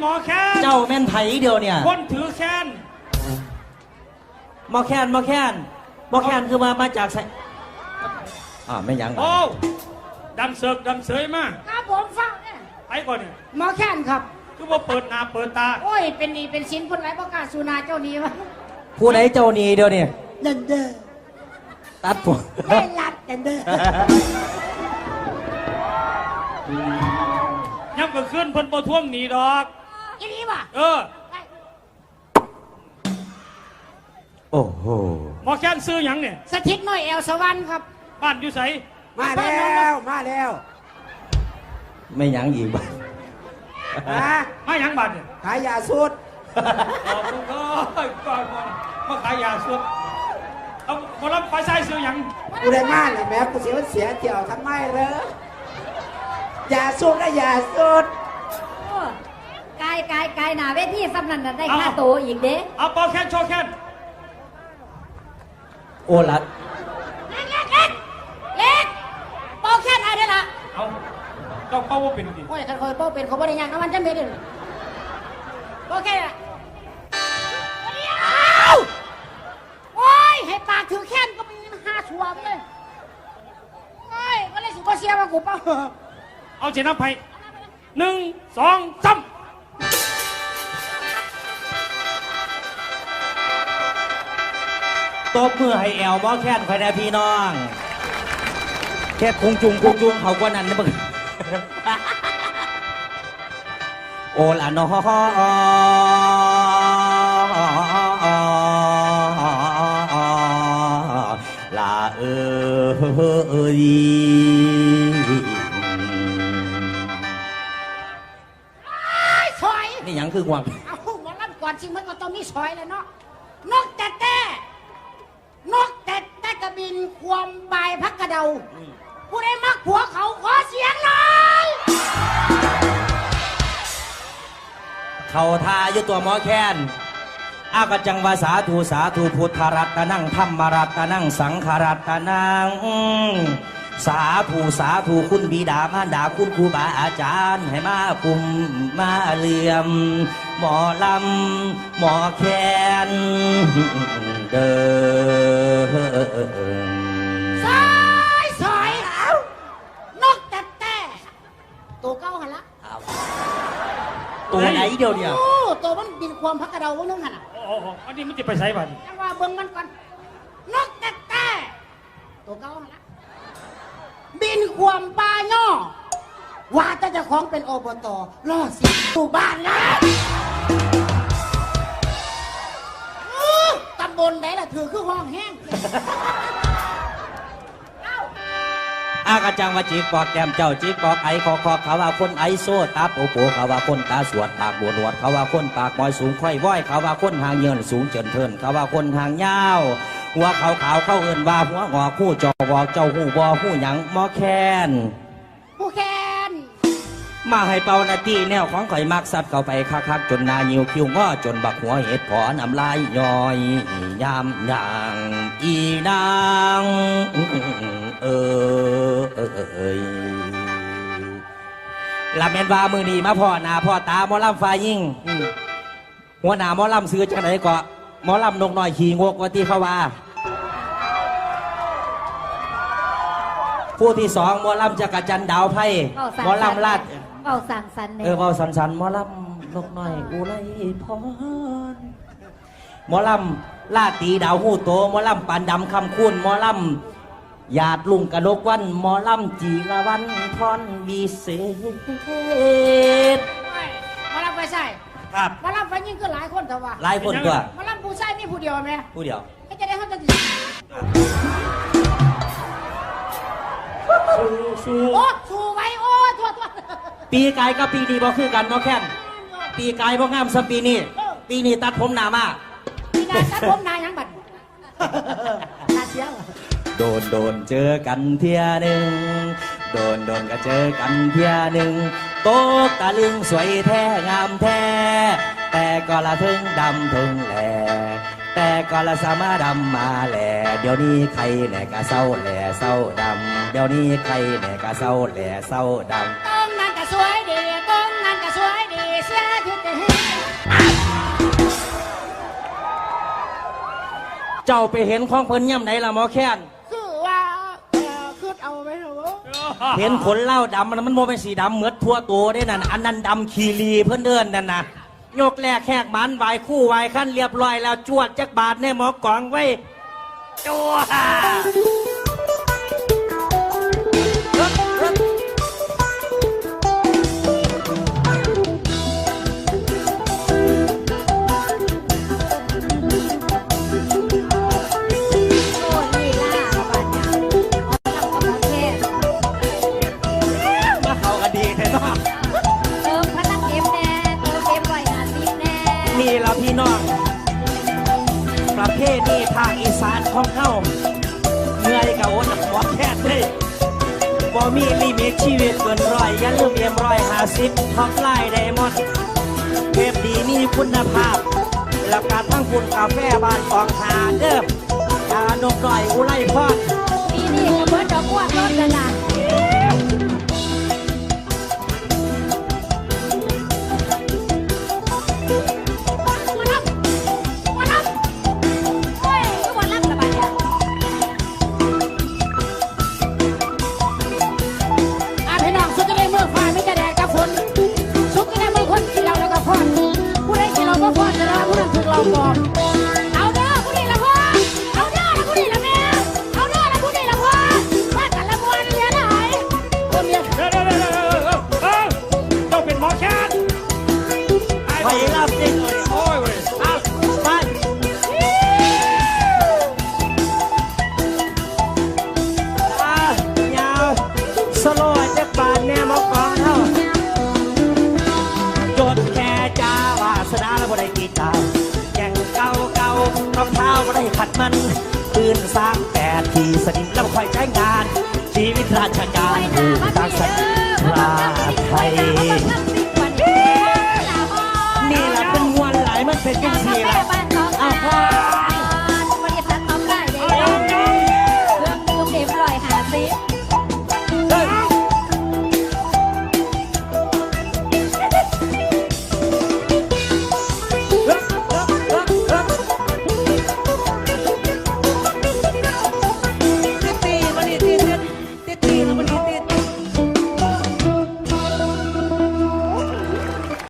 หมอแคนเจ้าแม่นไผเดียวเนี่ย คนถือแคนหมอแคนหมอแคนหมอแคนคือมามาจากไสอ่าไม่ยังโอ้ดันเสิร์กดันเสยมาครับผมฟังเนี่ยไอ้ก่อนเนี่ยหมอแค้นครับ คือว่าเปิดหน้าเปิดตา โอ้ย เป็นหนี่เป็นสินคนไรประกล้าศสูนาเจ้าหนี้วะผู้ใดเจ้านี่เดียวเนี่ยเดินเด้อตัดผมได้รัดเดินเด้อยังก็ขึ้นเพิ่นบ่ท่วงหนีดอก อีนี่วะเออ โอ้โห หมอแคนซื้อหยังเนี่ย สถิตน้อยแอลสวรรค์ครับ บ้านอยู่ไสมาแล้วมาแล้วไม่ยังอีกบ้างนะมาหยังบ้านเนี่ยขายยาสูตรขอบคุณก็ก่อนก่อนมาขายยาสุดเอาหมอลำไฟใส่ซื้อหยังกูได้มาเลยแม่กูเสียเสียเที่ยวทำไมเลยยาสูตรนะยาสูตรโอ้ กายกายกายหนาเวทีสำนันน่ะได้ค่าโตวอีกเด้เอาปอแคนโชว์แคนโอ้ลัดเล็กเล็กเล็กเล็กเป่าแค้นอะไรล่ะเอาต้องเป้าว่าเป็นดิโอ้ยคันคอยเป่าเป็นเขาบ่ได้ยังน้ำมันจะไม่ได้เลยเป่าแค้นอะเดี๋ยวโอ้ยให้ปากถือแค้นก็มีห้าชัวร์ไปเลยโอ้ยก็เลยสิบ่เสียว่ากูเป่าเอาเจน้ำไผ่หนึ่งสองสาม ตบมือให้แอลหมอแคนคอยแน่พี่น้อง แค่คงจุงคงจุงเขากว่านั้นนะมึงโอละนอลาเออนี่หยังคือความเอาหมอลำก่อนสิมันก็ต้องมีซอยแล้วเนาะนกแต่แต่ นกแต่แต่กระบินความบายพักกระเดา ผู้ใดมักผัวเขาขอเสียงหน่อยเขาทาอยู่ตัวหมอแคนอากจังวาสาธุสาธุพุทธรัตนังธรรมรัตนังสังขรัตนังสาธุสาธุคุณบิดามารดาคุณครูบาอาจารย์ ให้มาคุมมาเลื่อมหมอลำ หมอแคน เดินซอยซอยเอานกแต่แต่ตัวเก้าหันละตัวไหนเดียวเนี่ยโอ้ตัวมันบินความพักกระเดาว่านึงหันอะโอ้โหอันนี้มันจะไปใส่บ้านจังว่าเบิ่งมันก่อนนกแต่แต่ตัวเก้าหันละบินความปลาย่อว่าแต่เจะของเป็นอบตล่อเสียตูบ้านนะ บลไหนล่ะถือคือห้องแห้งเอาอากาจังว่าจิกปอกแกมเจ้าจิกปอกไอคอคอเขาว่าคนไอโซตาโปโปเขาว่าคนตาสวดปากบวหนวดเขาว่าคนปากมอยสูงค่อยว้อยเขาว่าคนหางเยินสูงเจินเทินเขาว่าคนหางยาวหัวขาวขาวเข้าเอินว่าหัวงอคู่จอบอกเจ้าหูบอหูหยังมอแคนผู้แคน มาให้เป่านาทีแนวของข่อยมักสัตว์เข้าไปคักๆจนนายิวคิวง้อจนบักหัวเห็ดพอน้ำลายย้อยยามด่างอีนางเออเออเอยลาเมนว่ามือนีมาพ่อนาพ่อตาหมอลำฟ้ายิ่งหัวหน้าหมอลำซื้อจังไหนก็หมอลำนกน้อยขี่งกว่าที่เขาว่าผู้ที่สองหมอลำจักรจันดาวไพ่หมอลำลาด เว้าสั่งสันเนี่ยเออเบาสันสันๆหมอลำนกน้อยอุไรพรหมอลำลาดตีดาวหูโตหมอลำปานดำคำคุ้นหมอลำหยาดลุงกระดกวันหมอลำจีละวันพรวิเศษโอ้ยมารับไปใส่ครับ มารับไปยิ่งก็หลายคนแต่ว่าหลายคนตัวมารับผู้ชายมีผู้เดียวไหมผู้เดียว ก็จะได้เขาจ ปีกายกับปีนี้บ่คือกันหมอแค้นปีกายบ่งามสปีนี้ ปีนี้ตัดผมหนามาพี่นายตัดผมนายยังบัดตาเสียวโดนโดนเจอกันเที่ยหนึ่งโดนโดนก็เจอกันเที่ยหนึ่งโต๊ะตะลึงสวยแท้งามแท้ แต่ก็ละถึงดำถึงแหลแต่ก็ละสามารถดำมาแหลเดี๋ยวนี้ใครแหน่ก็เศร้าแหล่เศร้าดำเดี๋ยวนี้ใครแหน่ก็เศร้าแหล่เศร้าดำ เจ้าไปเห็นของเพิ่นย่ำไหนละหมอแค้นคือว่าเอ่อคือเอาไหมเหรอเห็นขนเหล้าดำมันมันโมเป็นสีดำเหมือนทั่วตัวได้นั่นอันนั้นดำคีรีเพื่อนเดินนั่นนะยกแลกแขกมันไหวคู่ไหวขั้นเรียบร้อยแล้วจวดจักบาทแน่หมอกองไว้ตัว ประเภทนี้ภาคอีสานของเขาเหนื่อยกับโอนหมอแค่เลยบ่มีลิมิตชีวิตเกินร้อยอย่าลืมเอ็มร้อยห้าสิบท็อปไลน์ไดมอนด์เทปดีมีคุณภาพ แล้วการทั้งคุณกาแฟบ้านกองหาเด้อชานกก่อยอุไรพอดปีนี้ก็เบิดดอกอ้วนรถแล้วนะ สนาแล้วบ่ได้กีตาร์แก่งเก่าเก่ารองเท้าบ่ได้ขัดมันตื่นสร้างแปดทีสนิมแล้วบ่ค่อยใช้งาน ชีวิตราชการไปหถูน้ากมาตั้งพี่สัญเด้อญาไทยมาบังคับพี่